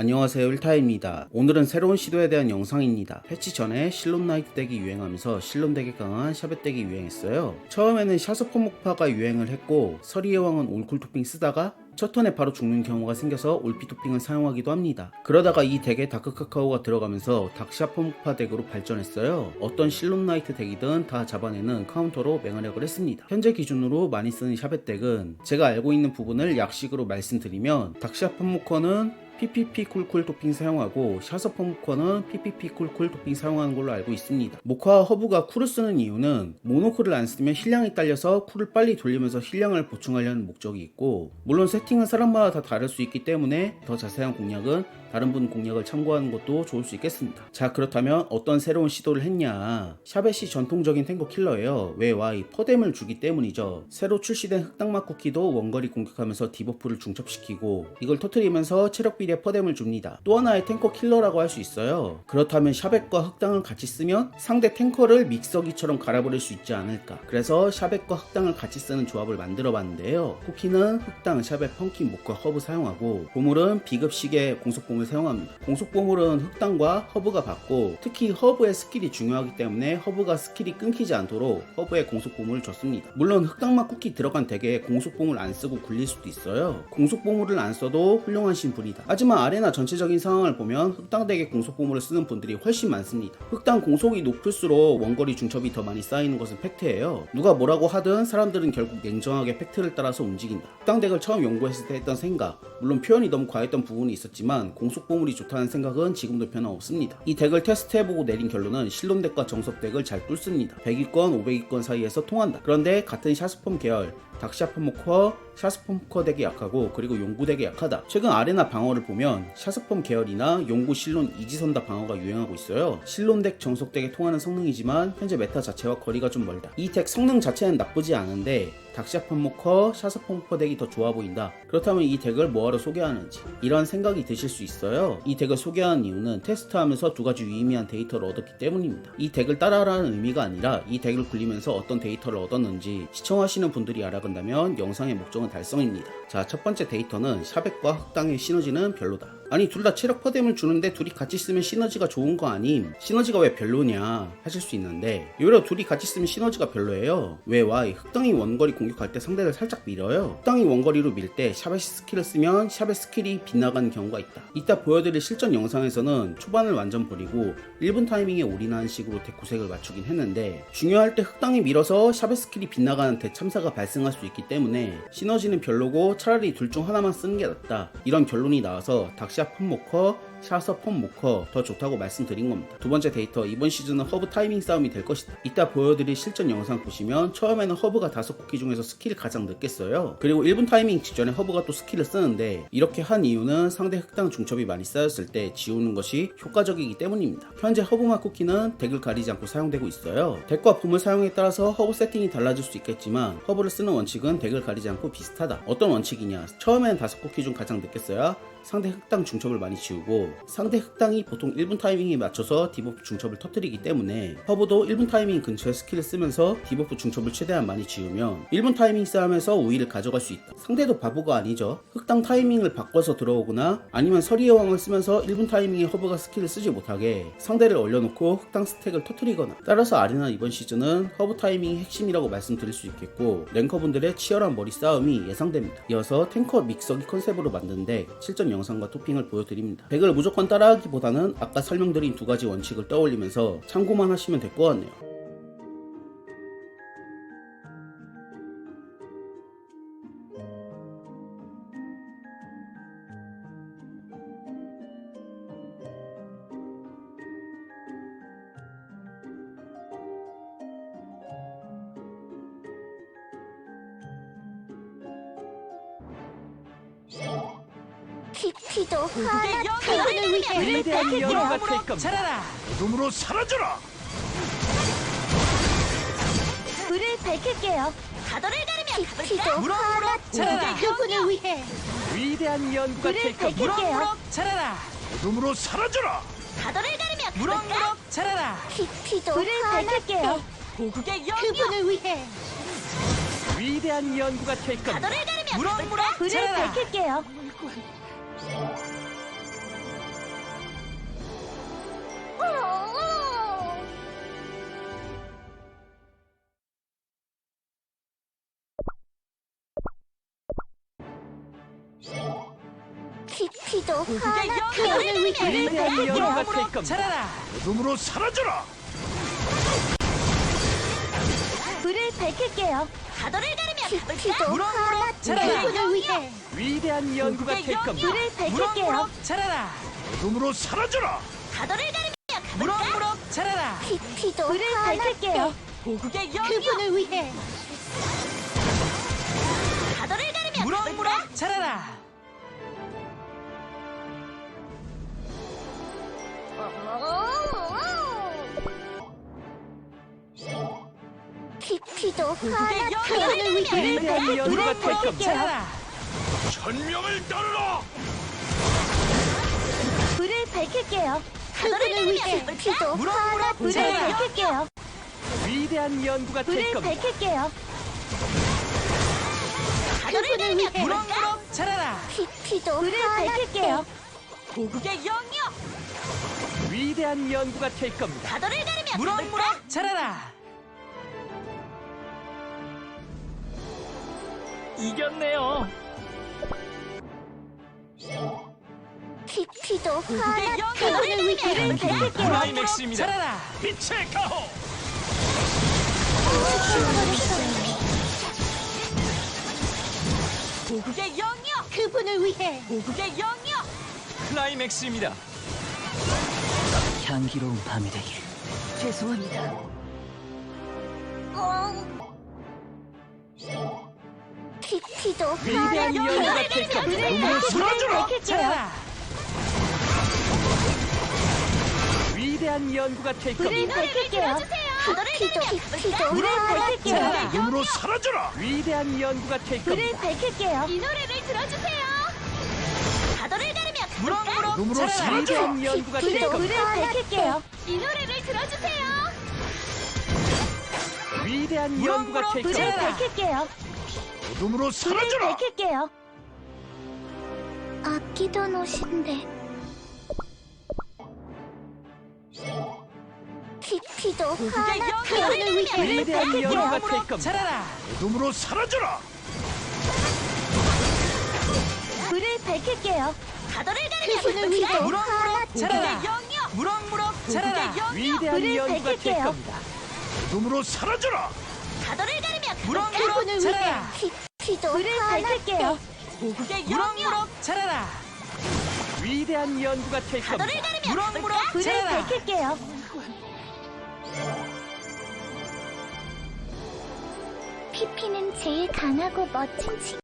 안녕하세요 일타입니다. 오늘은 새로운 시도에 대한 영상입니다. 패치 전에 실론 나이트 덱이 유행하면서 실론 덱에 강한 샤벳 덱이 유행했어요. 처음에는 샤스포 목파가 유행을 했고 서리의 왕은 올쿨 토핑 쓰다가 첫 턴에 바로 죽는 경우가 생겨서 올피 토핑을 사용하기도 합니다. 그러다가 이 덱에 다크 카카오가 들어가면서 닥샤포 목파 덱으로 발전했어요. 어떤 실론 나이트 덱이든 다 잡아내는 카운터로 맹활약을 했습니다. 현재 기준으로 많이 쓰는 샤벳 덱은 제가 알고 있는 부분을 약식으로 말씀드리면 닥샤포 모커는 PPP 쿨쿨 토핑 사용하고 샤서퍼 모커는 PPP 쿨쿨 토핑 사용하는 걸로 알고 있습니다. 모카와 허브가 쿨을 쓰는 이유는 모노쿨을 안 쓰면 힐량이 딸려서 쿨을 빨리 돌리면서 힐량을 보충하려는 목적이 있고 물론 세팅은 사람마다 다 다를 수 있기 때문에 더 자세한 공략은 다른 분 공략을 참고하는 것도 좋을 수 있겠습니다. 자 그렇다면 어떤 새로운 시도를 했냐 샤벳이 전통적인 탱커 킬러예요. 왜 Y 퍼뎀을 주기 때문이죠. 새로 출시된 흑당막 쿠키도 원거리 공격하면서 디버프를 중첩시키고 이걸 터트리면서 체력 비례 퍼뎀을 줍니다. 또 하나의 탱커 킬러라고 할 수 있어요. 그렇다면 샤벳과 흑당을 같이 쓰면 상대 탱커를 믹서기처럼 갈아버릴 수 있지 않을까. 그래서 샤벳과 흑당을 같이 쓰는 조합을 만들어 봤는데요. 쿠키는 흑당, 샤벳, 펑킨, 목과 허브 사용하고 보물은 비급식의 공속 봉을 사용합니다. 공속보물은 흑당과 허브가 받고 특히 허브의 스킬이 중요하기 때문에 허브가 스킬이 끊기지 않도록 허브의 공속보물을 줬습니다. 물론 흑당맛 쿠키 들어간 덱에 공속보물 안 쓰고 굴릴 수도 있어요. 공속보물을 안 써도 훌륭하신 분이다. 하지만 아레나 전체적인 상황을 보면 흑당 덱에 공속보물을 쓰는 분들이 훨씬 많습니다. 흑당 공속이 높을수록 원거리 중첩이 더 많이 쌓이는 것은 팩트예요. 누가 뭐라고 하든 사람들은 결국 냉정하게 팩트를 따라서 움직인다. 흑당 덱을 처음 연구했을 때 했던 생각, 물론 표현이 너무 과했던 부분이 있었지만 공 속보물이 좋다는 생각은 지금도 변함없습니다. 이 덱을 테스트해보고 내린 결론은 실론 덱과 정석 덱을 잘 뚫습니다. 100위권, 500위권 사이에서 통한다. 그런데 같은 샤스폼 계열, 닥샤 포모커, 샤스폼커 덱이 약하고 그리고 용구 덱이 약하다. 최근 아레나 방어를 보면 샤스폼 계열이나 용구 실론 이지선다 방어가 유행하고 있어요. 실론 덱 정석 덱에 통하는 성능이지만 현재 메타 자체와 거리가 좀 멀다. 이 덱 성능 자체는 나쁘지 않은데 닥샤폰모커, 샤스폰모커 덱이 더 좋아 보인다. 그렇다면 이 덱을 뭐하러 소개하는지 이런 생각이 드실 수 있어요. 이 덱을 소개하는 이유는 테스트하면서 두 가지 유의미한 데이터를 얻었기 때문입니다. 이 덱을 따라하라는 의미가 아니라 이 덱을 굴리면서 어떤 데이터를 얻었는지 시청하시는 분들이 알아간다면 영상의 목적은 달성입니다. 자, 첫 번째 데이터는 샤벳과 흑당의 시너지는 별로다. 아니 둘 다 체력 퍼뎀을 주는데 둘이 같이 쓰면 시너지가 좋은 거 아님? 시너지가 왜 별로냐 하실 수 있는데 오히려 둘이 같이 쓰면 시너지가 별로예요. 왜 Y 흑당이 원거리 공격할 때 상대를 살짝 밀어요. 흑당이 원거리로 밀 때 샤벳이 스킬을 쓰면 샤벳 스킬이 빗나가는 경우가 있다. 이따 보여드릴 실전 영상에서는 초반을 완전 버리고 1분 타이밍에 올인하는 식으로 덱 구색을 맞추긴 했는데 중요할 때 흑당이 밀어서 샤벳 스킬이 빗나가는 대 참사가 발생할 수 있기 때문에 시너지는 별로고 차라리 둘 중 하나만 쓰는 게 낫다. 이런 결론이 나와서 닥샤 폰모커 샤서 폰 모커 더 좋다고 말씀드린 겁니다. 두 번째 데이터 이번 시즌은 허브 타이밍 싸움이 될 것이다. 이따 보여드릴 실전 영상 보시면 처음에는 허브가 다섯 쿠키 중에서 스킬을 가장 늦게 써요. 그리고 1분 타이밍 직전에 허브가 또 스킬을 쓰는데 이렇게 한 이유는 상대 흑당 중첩이 많이 쌓였을 때 지우는 것이 효과적이기 때문입니다. 현재 허브마 쿠키는 덱을 가리지 않고 사용되고 있어요. 덱과 붐을 사용에 따라서 허브 세팅이 달라질 수 있겠지만 허브를 쓰는 원칙은 덱을 가리지 않고 비슷하다. 어떤 원칙이냐? 처음에는 다섯 쿠키 중 가장 늦게 써야 상대 흑당 중첩을 많이 지우고 상대 흑당이 보통 1분 타이밍에 맞춰서 디버프 중첩을 터뜨리기 때문에 허브도 1분 타이밍 근처에 스킬을 쓰면서 디버프 중첩을 최대한 많이 지우면 1분 타이밍 싸움에서 우위를 가져갈 수 있다. 상대도 바보가 아니죠. 흑당 타이밍을 바꿔서 들어오거나 아니면 서리의 왕을 쓰면서 1분 타이밍에 허브가 스킬을 쓰지 못하게 상대를 얼려놓고 흑당 스택을 터뜨리거나 따라서 아리나 이번 시즌은 허브 타이밍이 핵심이라고 말씀드릴 수 있겠고 랭커분들의 치열한 머리 싸움이 예상됩니다. 이어서 탱커 믹서기 컨셉으로 덱 실전 영상과 토핑을 보여드립니다. 덱을 무조건 따라하기보다는 아까 설명드린 두 가지 원칙을 떠올리면서 참고만 하시면 될 것 같네요. 키키도 하나 그분을 위해 위대한 연구가 될 겁니다. 자라라 어둠으로 사라져라! 불을 밝힐게요. 가도를 가르며 키키도 무럭무럭 하나 자라라. 그분을 위해 위대한 연구가 불을 될 겁니다 밝힐게요. 무럭무럭 자라라 어둠으로 사라져라! 가도를 가르며 무럭무럭 자라라 키키도 불을 밝힐게요. 고국의 영역 그분을 위해 위대한 연구가 될 겁니다 가도를 가르며 무럭무럭 불을 자라라 밝힐게요. 키티도 하나 너를 위해 영웅으로 으로 사라져라 불을 밝힐게요 가도를 가르며 피도 하나 자라라. 위해 위대한 연구가 될! 겁니다. 불을 밝힐게요. 자라라. 어둠으로 사라져라 가도를 가르며 무럭무럭 자라라. 피도 불을 밝힐게요. 고국의 영역 그분을 위해 가도를 가르며 무럭무럭 자라라. 하나 영역! 그분을 위해 연구가 될 겁니다. 천명을 따르라 불을 밝힐게요. 그분을 위해 피도 하나 불을 자라라. 밝힐게요. 위대한 연구가 될 불을 겁니다. 밝힐게요. 그분을 위해 무럭무럭 자라라. 피피도 불을 밝힐게요. 고국의 영역 위대한 연구가 될 겁니다. 가도를 가르며 무럭무럭 자라라. 이겼네요. 피피도 그게 하나 영역! 그분을 위해. 빛의 가호 고국의 영역 그분을 위해 고국의 영역 클라이맥스입니다. 향기로운 밤이 되길. 죄송합니다. 피 피도 위대한 연구가 될 겁니다. 불을 어둠으로 사라져라 밝힐게요. 자라라. 위대한 연구가 될 불을 겁니다. 밝힐게요. 피피도 피피도 불을 밝힐게요. 자라라. 어둠으로 사라져라 위대한 연구가 될 불을 겁니다. 밝힐게요. 이 노래를 들어주세요. 가르며. 사라져라 위대한 연구가 될 불을 겁니다. 밝힐게요. 이 노래를 들어주세요. 위대한 연구가 될 불을 겁니다. 밝힐게요. 어둠으로 불을 사라져라 밝힐게요. 아끼던 옷인데. 피피도 하나 불을 밝힐게요. 어둠으로 사라져라 불을 밝힐게요. 가도를 가르며 그분을 하나 자라라. 영역 무럭무럭 자라라. 위대한 불을 연구가 될 밝힐게요. 겁니다. 어둠으로 사라져라 가도를 가르며 무럭무럭 자라라. 피 피도 불을 밝힐게요. 고국의 무럭무럭 자라라. 위대한 연구가 될 겁니다. 가도를 가르며 무럭무럭 불을 자라라. 밝힐게요. 피피는 제일 강하고 멋진 친구.